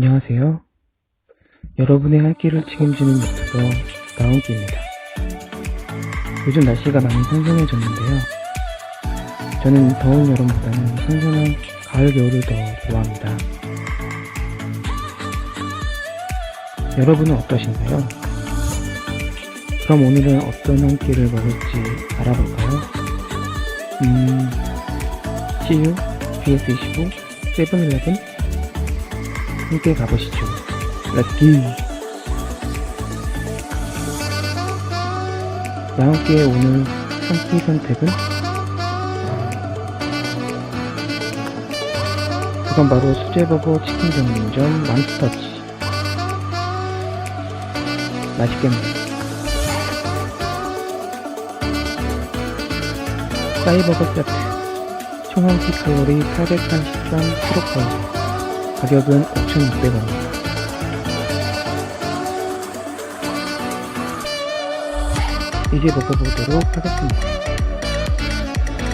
안녕하세요. 여러분의 할 길을 책임지는 유튜버 나온기입니다. 요즘 날씨가 많이 선선해졌는데요. 저는 더운 여름보다는 선선한 가을 겨울을 더 좋아합니다. 여러분은 어떠신가요? 그럼 오늘은 어떤 한 끼를 먹을지 알아볼까요? 음, CU, BS25, 세븐일레븐? 함께 가보시죠. 렛츠 나온기의 오늘 한끼 선택은? 그건 바로 수제버거 치킨 전문점 맘스터치. 맛있겠네요. 싸이버거 세트. 총 한끼 칼로리 830g 프로카이. 가격은 5,600원입니다. 이제 먹어보도록 하겠습니다.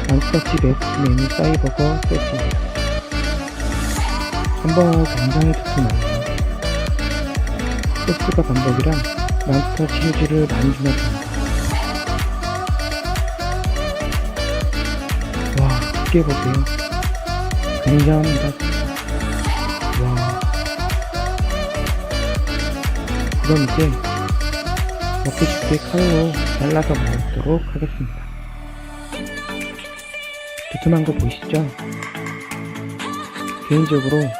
맘스터치 베스트 메뉴 싸이버거 세트입니다. 햄버거 굉장히 두툼하네요. 소스가 반복이라 맘스터치 휴지를 많이 주면 됩니다. 와, 두께 보세요. 굉장합니다. 와. 그럼 이제 먹기 쉽게 칼로 잘라서 먹도록 하겠습니다. 두툼한 거 보이시죠? 개인적으로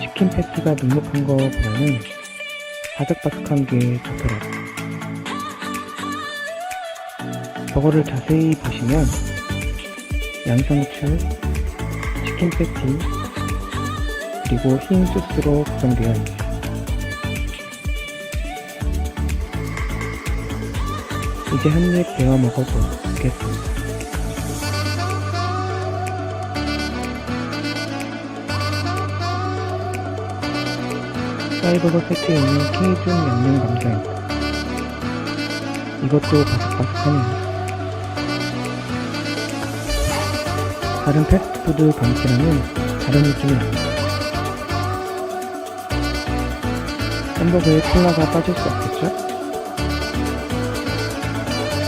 치킨 패티가 눅눅한 거보다는 바삭바삭한 게 좋더라고요. 저거를 자세히 보시면 양상추, 치킨 패티, 그리고 흰 소스로 구성되어 있네요. 이제 한 입 베어 먹어보겠습니다. 사이버거 세트에 있는 케이준 양념 감자입니다. 이것도 바삭바삭하네요. 다른 패스트푸드 감튀랑은 다른 느낌이 납니다. 햄버거에 콜라가 빠질 수 없겠죠?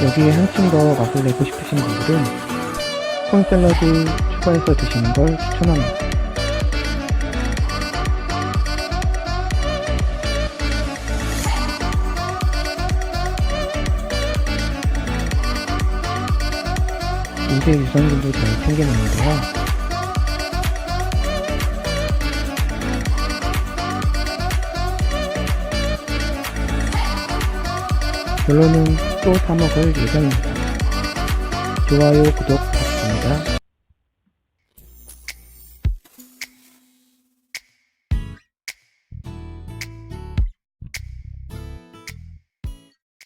여기에 한층 더 맛을 내고 싶으신 분들은 콘 샐러드 추가해서 드시는 걸 추천합니다. 이제 유산균도 잘 챙겨놓는데요. 결론은 또 사먹을 예정입니다. 좋아요, 구독 부탁드립니다.